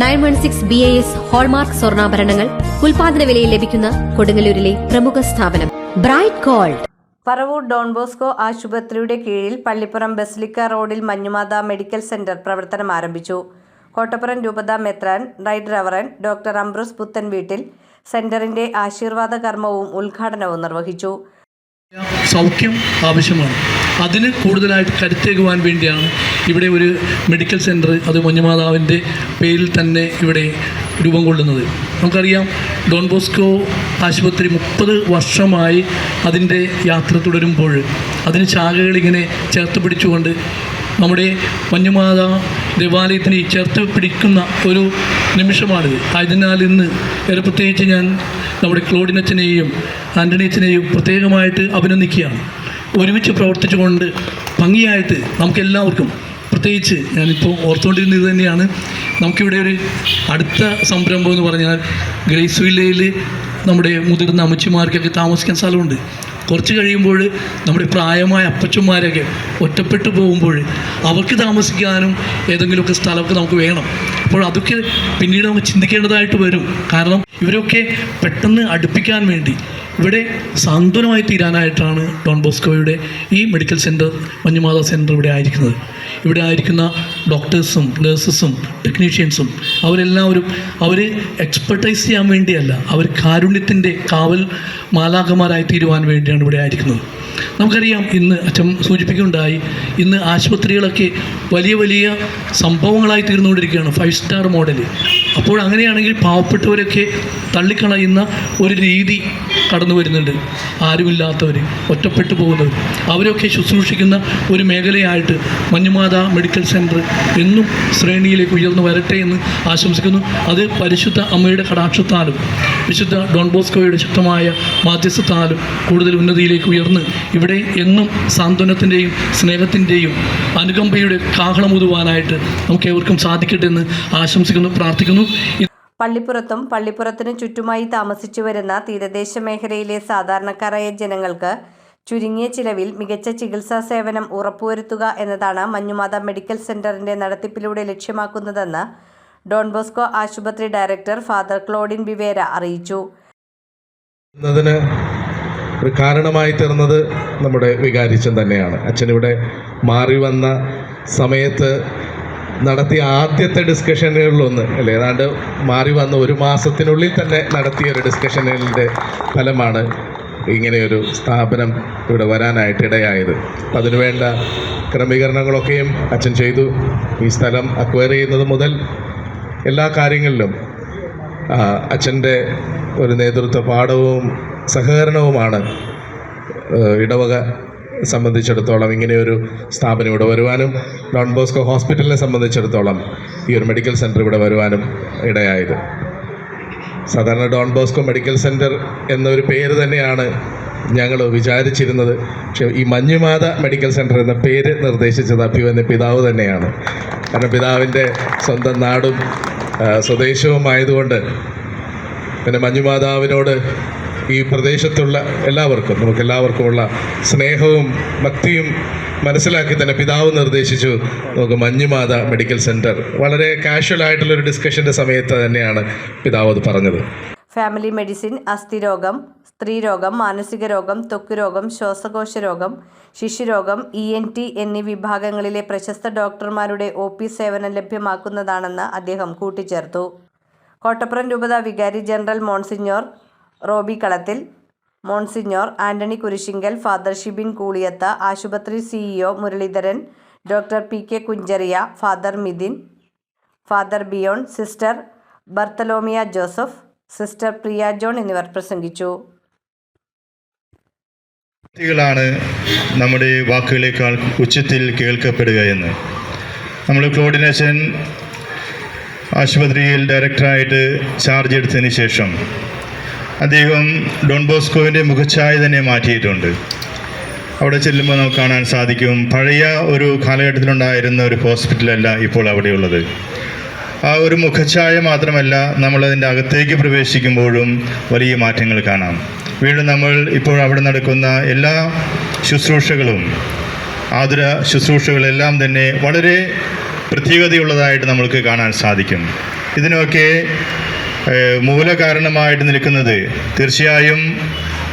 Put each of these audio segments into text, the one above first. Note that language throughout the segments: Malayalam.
Nine one six B A S hallmark സ്വർണാഭരണങ്ങൾ ഉൽപാദന വിലയിൽ ലഭിക്കുന്ന കൊടുങ്ങല്ലൂരിലെ പ്രമുഖ സ്ഥാപനം. Bright gold. Paravur Don Bosco ആശുപത്രിയുടെ കീഴിൽ പള്ളിപ്പുറം ബസ്ലിക്ക റോഡിൽ മഞ്ഞുമാത മെഡിക്കൽ സെന്റർ പ്രവർത്തനം ആരംഭിച്ചു. കോട്ടപ്പുറം രൂപത മെത്രാൻ റൈറ്റ് റവറൻ ഡോക്ടർ അംബ്രൂസ് പുത്തൻ വീട്ടിൽ സെന്ററിന്റെ ആശീർവാദ കർമ്മവും ഉദ്ഘാടനവും നിർവഹിച്ചു. സൗഖ്യം ആവശ്യമാണ്. അതിന് കൂടുതലായിട്ട് കരുത്തേകുവാൻ വേണ്ടിയാണ് ഇവിടെ ഒരു മെഡിക്കൽ സെന്റർ അത് മഞ്ഞുമാതാവിന്റെ പേരിൽ തന്നെ ഇവിടെ രൂപം കൊള്ളുന്നത്. നമുക്കറിയാം ഡോൺ ബോസ്കോ ആശുപത്രി മുപ്പത് വർഷമായി അതിന്റെ യാത്ര തുടരുമ്പോൾ അതിന് ശാഖകളിങ്ങനെ ചേർത്ത് പിടിച്ചുകൊണ്ട് നമ്മുടെ മഞ്ഞുമാത ദേവാലയത്തിന് ചേർത്ത് പിടിക്കുന്ന ഒരു നിമിഷമാണിത്. ആയതിനാൽ ഇന്ന് ഏറെ പ്രത്യേകിച്ച് ഞാൻ നമ്മുടെ ക്ലോഡിനച്ചനെയും ആന്റണി അച്ഛനെയും പ്രത്യേകമായിട്ട് അഭിനന്ദിക്കുകയാണ്. ഒരുമിച്ച് പ്രവർത്തിച്ചുകൊണ്ട് ഭംഗിയായിട്ട് നമുക്കെല്ലാവർക്കും പ്രത്യേകിച്ച് ഞാനിപ്പോൾ ഓർത്തുകൊണ്ടിരുന്നത് ഇത് തന്നെയാണ്. നമുക്കിവിടെ ഒരു അടുത്ത സംരംഭം എന്ന് പറഞ്ഞാൽ ഗ്രേസ് വില്ലയിൽ നമ്മുടെ മുതിർന്ന അമ്മച്ചിമാർക്കൊക്കെ താമസിക്കാൻ സ്ഥലമുണ്ട്. കുറച്ച് കഴിയുമ്പോൾ നമ്മുടെ പ്രായമായ അപ്പച്ചന്മാരൊക്കെ ഒറ്റപ്പെട്ടു പോകുമ്പോൾ അവർക്ക് താമസിക്കാനും ഏതെങ്കിലുമൊക്കെ സ്ഥലമൊക്കെ നമുക്ക് വേണം. അപ്പോൾ അതൊക്കെ പിന്നീട് നമുക്ക് ചിന്തിക്കേണ്ടതായിട്ട് വരും. കാരണം ഇവരൊക്കെ പെട്ടെന്ന് അടുപ്പിക്കാൻ വേണ്ടി ഇവിടെ സാന്ത്വനമായി തീരാനായിട്ടാണ് ഡോൺ ബോസ്കോയുടെ ഈ മെഡിക്കൽ സെന്റർ മഞ്ഞുമാത സെന്റർ ഇവിടെ ആയിരിക്കുന്നത്. ഇവിടെ ആയിരിക്കുന്ന ഡോക്ടേഴ്സും നഴ്സസും ടെക്നീഷ്യൻസും അവരെല്ലാവരും അവർ എക്സ്പെർട്ടൈസ് ചെയ്യാൻ വേണ്ടിയല്ല അവർ കാരുണ്യത്തിന്റെ കാവൽ മാലാകമാരായി തീരുവാൻ വേണ്ടിയാണ് ഇവിടെ ആയിരിക്കുന്നത്. നമുക്കറിയാം ഇന്ന് അച്ഛൻ സൂചിപ്പിക്കുകയുണ്ടായി ഇന്ന് ആശുപത്രികളൊക്കെ വലിയ വലിയ സംഭവങ്ങളായി തീർന്നുകൊണ്ടിരിക്കുകയാണ് ഫൈവ് സ്റ്റാർ മോഡൽ അപ്പോൾ അങ്ങനെയാണെങ്കിൽ പാവപ്പെട്ടവരൊക്കെ തള്ളിക്കളയുന്ന ഒരു രീതി കടന്നു വരുന്നുണ്ട്. ആരുമില്ലാത്തവർ ഒറ്റപ്പെട്ടു പോകുന്നവർ അവരൊക്കെ ശുശ്രൂഷിക്കുന്ന ഒരു മേഖലയായിട്ട് മഞ്ഞുമാത മെഡിക്കൽ സെന്റർ എന്നും ശ്രേണിയിലേക്ക് ഉയർന്നു വരട്ടെ എന്ന് ആശംസിക്കുന്നു. അത് പരിശുദ്ധ അമ്മയുടെ കടാക്ഷത്താലും വിശുദ്ധ ഡോൺ ബോസ്കോയുടെ ശക്തമായ മാധ്യസ്ഥത്താലും കൂടുതൽ ഉന്നതിയിലേക്ക് ഉയർന്ന് ഇവിടെ എന്നും സാന്ത്വനത്തിന്റെയും സ്നേഹത്തിന്റെയും അനുകമ്പയുടെ കാഹളമുതുവാനായിട്ട് നമുക്ക് ഏവർക്കും സാധിക്കട്ടെ എന്ന് ആശംസിക്കുന്നു പ്രാർത്ഥിക്കുന്നു. പള്ളിപ്പുറത്തും പള്ളിപ്പുറത്തിന് ചുറ്റുമായി താമസിച്ചു വരുന്ന തീരദേശ മേഖലയിലെ സാധാരണക്കാരായ ജനങ്ങൾക്ക് ചുരുങ്ങിയ ചിലവിൽ മികച്ച ചികിത്സാ സേവനം ഉറപ്പുവരുത്തുക എന്നതാണ് മഞ്ഞുമാത മെഡിക്കൽ സെന്ററിന്റെ നടത്തിപ്പിലൂടെ ലക്ഷ്യമാക്കുന്നതെന്ന് ഡോൺ ബോസ്കോ ആശുപത്രി ഡയറക്ടർ ഫാദർ ക്ലോഡിൻ ബിവേര അറിയിച്ചു. ഒരു കാരണമായി തീർന്നത് നമ്മുടെ വികാരിച്ചൻ തന്നെയാണ്. അച്ഛനിവിടെ മാറി വന്ന സമയത്ത് നടത്തിയ ആദ്യത്തെ ഡിസ്കഷനുകളിലൊന്ന് അല്ലേ? ഏതാണ്ട് മാറി വന്ന ഒരു മാസത്തിനുള്ളിൽ തന്നെ നടത്തിയ ഒരു ഡിസ്കഷനുകളുടെ ഫലമാണ് ഇങ്ങനെയൊരു സ്ഥാപനം ഇവിടെ വരാനായിട്ട് ഇടയായത്. അതിനുവേണ്ട ക്രമീകരണങ്ങളൊക്കെയും അച്ഛൻ ചെയ്തു. ഈ സ്ഥലം അക്വയർ ചെയ്യുന്നത് മുതൽ എല്ലാ കാര്യങ്ങളിലും അച്ഛന്റെ ഒരു നേതൃത്വ പാഠവും സഹകരണവുമാണ് ഇടവക സംബന്ധിച്ചിടത്തോളം ഇങ്ങനെയൊരു സ്ഥാപനം ഇവിടെ വരുവാനും ഡോൺ ബോസ്കോ ഹോസ്പിറ്റലിനെ സംബന്ധിച്ചിടത്തോളം ഈ ഒരു മെഡിക്കൽ സെന്റർ ഇവിടെ വരുവാനും ഇടയായത്. സാധാരണ ഡോൺ ബോസ്കോ മെഡിക്കൽ സെന്റർ എന്നൊരു പേര് തന്നെയാണ് ഞങ്ങൾ വിചാരിച്ചിരുന്നത്. പക്ഷേ ഈ മഞ്ഞുമാത മെഡിക്കൽ സെന്റർ എന്ന പേര് നിർദ്ദേശിച്ചത് അഭിവന്യ പിതാവ് തന്നെയാണ്. കാരണം പിതാവിന്റെ സ്വന്തം നാടും സ്വദേശവും സ്വദേശവുമായതുകൊണ്ട് പിന്നെ മഞ്ഞുമാതാവിനോട് ഈ പ്രദേശത്തുള്ള എല്ലാവർക്കും നമുക്ക് എല്ലാവർക്കുമുള്ള സ്നേഹവും ഭക്തിയും മനസ്സിലാക്കി തന്നെ പിതാവ് നിർദ്ദേശിച്ചു. നമുക്ക് മഞ്ഞുമാത മെഡിക്കൽ സെന്റർ വളരെ കാഷ്വൽ ആയിട്ടുള്ളൊരു ഡിസ്കഷന്റെ സമയത്ത് തന്നെയാണ് പിതാവ് അത് പറഞ്ഞത്. ഫാമിലി മെഡിസിൻ അസ്ഥിരോഗം സ്ത്രീരോഗം മാനസിക രോഗം ത്വക്ക് രോഗം ശ്വാസകോശ രോഗം ശിശുരോഗം ഇ എൻ ടി എന്നീ വിഭാഗങ്ങളിലെ പ്രശസ്ത ഡോക്ടർമാരുടെ ഒ പി സേവനം ലഭ്യമാക്കുന്നതാണെന്ന് അദ്ദേഹം കൂട്ടിച്ചേർത്തു. കോട്ടപ്പുറം രൂപത വികാരി general monsignor Roby Kalathil monsignor Antony Kurisinkal father Shibin Kooliyath ആശുപത്രി CEO Muraleedharan doctor P K Kuncheria father Mithin father Biyon sister Bartholomia Joseph sister Priya John എന്നിവർ പ്രസംഗിച്ചു. കുട്ടികളാണ് നമ്മുടെ വാക്കുകളേക്കാൾ ഉച്ചത്തിൽ കേൾക്കപ്പെടുക എന്ന്. നമ്മൾ കോർഡിനേഷൻ ആശുപത്രിയിൽ ഡയറക്ടറായിട്ട് ചാർജ് എടുത്തതിന് ശേഷം അദ്ദേഹം ഡോൺ ബോസ്കോവിന്റെ മുഖച്ഛായ തന്നെ മാറ്റിയിട്ടുണ്ട്. അവിടെ ചെല്ലുമ്പോൾ നമുക്ക് കാണാൻ സാധിക്കും. പഴയ ഒരു കാലഘട്ടത്തിലുണ്ടായിരുന്ന ഒരു ഹോസ്പിറ്റലല്ല ഇപ്പോൾ അവിടെയുള്ളത്. ആ ഒരു മുഖച്ഛായ മാത്രമല്ല നമ്മൾ നമ്മളതിന്റെ അകത്തേക്ക് പ്രവേശിക്കുമ്പോഴും വലിയ മാറ്റങ്ങൾ കാണാം. വീണ്ടും നമ്മൾ ഇപ്പോൾ അവിടെ നടക്കുന്ന എല്ലാ ശുശ്രൂഷകളും ആതുര ശുശ്രൂഷകളെല്ലാം തന്നെ വളരെ പ്രത്യേകതയുള്ളതായിട്ട് നമ്മൾക്ക് കാണാൻ സാധിക്കും. ഇതിനൊക്കെ മൂലകാരണമായിട്ട് നിൽക്കുന്നത്. തീർച്ചയായും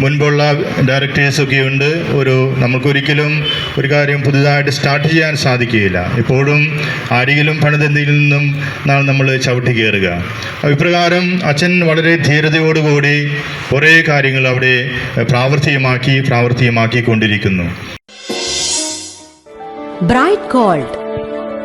മുൻപുള്ള ഡയറക്ടേഴ്സൊക്കെ ഉണ്ട് ഒരു നമുക്കൊരിക്കലും ഒരു കാര്യം പുതുതായിട്ട് സ്റ്റാർട്ട് ചെയ്യാൻ സാധിക്കുകയില്ല. ഇപ്പോഴും ആരെങ്കിലും പണിതെന്തിയിൽ നിന്നും നാളെ നമ്മൾ ചവിട്ടി കയറുക ഇപ്രകാരം അച്ഛൻ വളരെ ധീരതയോടുകൂടി കുറേ കാര്യങ്ങൾ അവിടെ പ്രാവർത്തികമാക്കി പ്രാവർത്തികമാക്കിക്കൊണ്ടിരിക്കുന്നു. ബ്രൈറ്റ് ഗോൾഡ്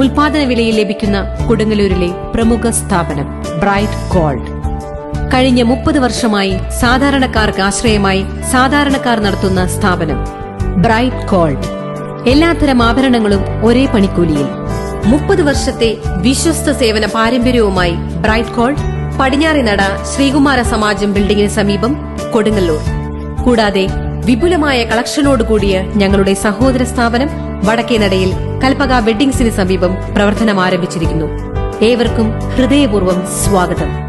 ഉൽപാദന വിലയിൽ ലഭിക്കുന്ന കൊടുങ്ങല്ലൂരിലെ പ്രമുഖ സ്ഥാപനം ബ്രൈറ്റ് ഗോൾഡ് കഴിഞ്ഞ മുപ്പത് വർഷമായി സാധാരണക്കാർക്ക് ആശ്രയമായി സാധാരണക്കാർ നടത്തുന്ന സ്ഥാപനം ബ്രൈറ്റ് ഗോൾഡ് എല്ലാത്തരം ആഭരണങ്ങളും ഒരേ പണിക്കൂലിയിൽ. മുപ്പത് വർഷത്തെ വിശ്വസ്ത സേവന പാരമ്പര്യവുമായി ബ്രൈറ്റ് ഗോൾഡ് പടിഞ്ഞാറിനട ശ്രീകുമാര സമാജം ബിൽഡിംഗിന് സമീപം കൊടുങ്ങല്ലൂർ. കൂടാതെ വിപുലമായ കളക്ഷനോടുകൂടിയ ഞങ്ങളുടെ സഹോദര സ്ഥാപനം വടക്കേനടയിൽ കൽപ്പക വെഡ്ഡിംഗ്സിന് സമീപം പ്രവർത്തനം ആരംഭിച്ചിരിക്കുന്നു ഏവർക്കും ഹൃദയപൂർവം സ്വാഗതം.